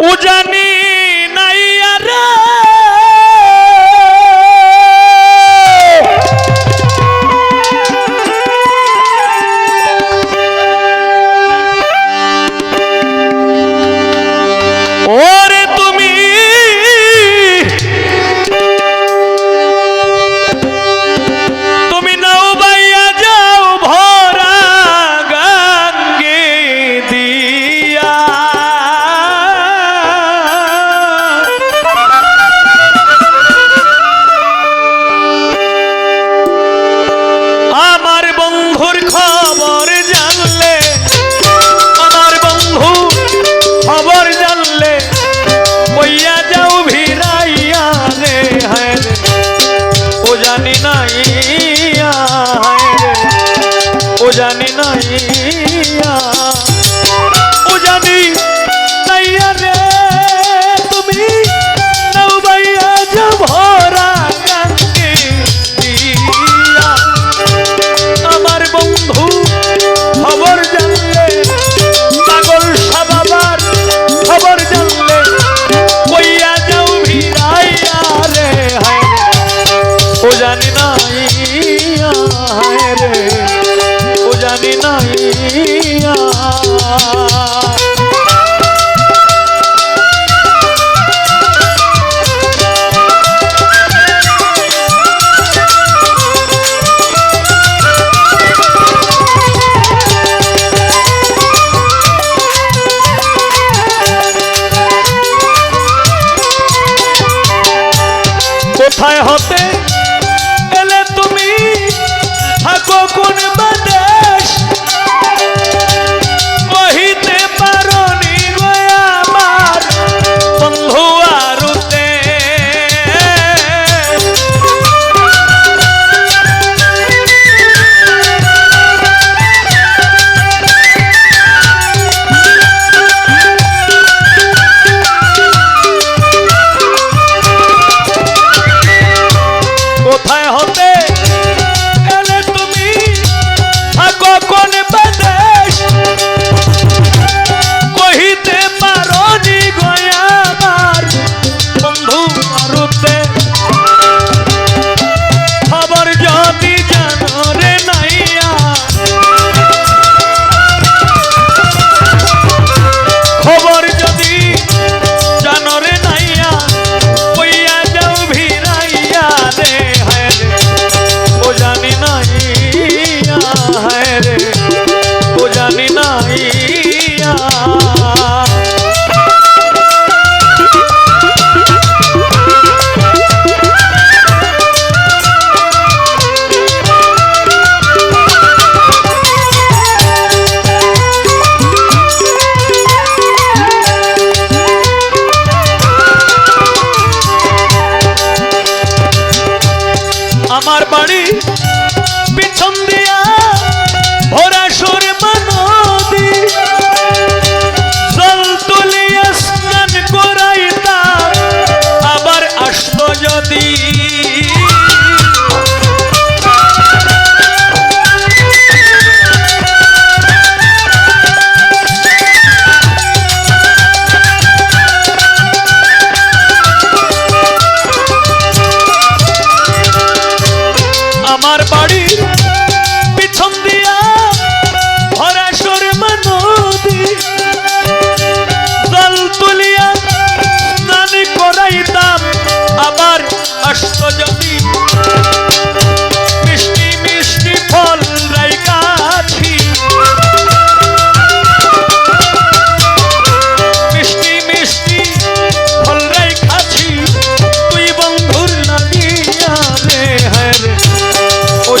উজানি নাই নাই ও জানি নাই dejó te பார்ப்பனி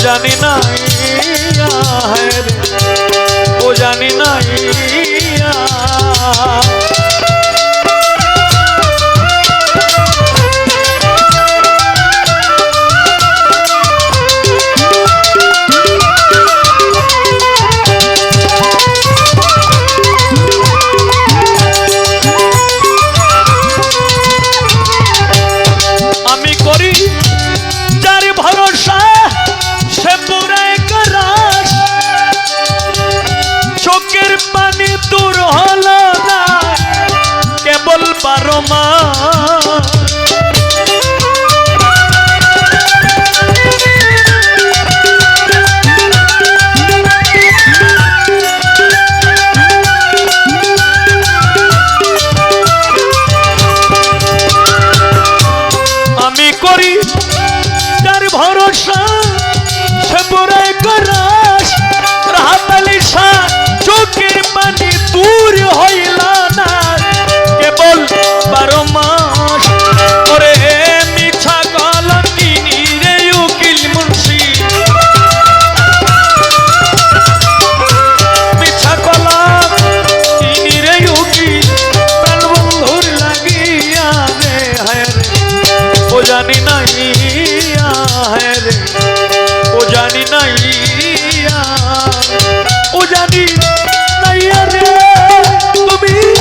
ও জানি না ও জানি না नहीं है रे ओ जानी नहीं ओ जानी नहीं रे तुम्हें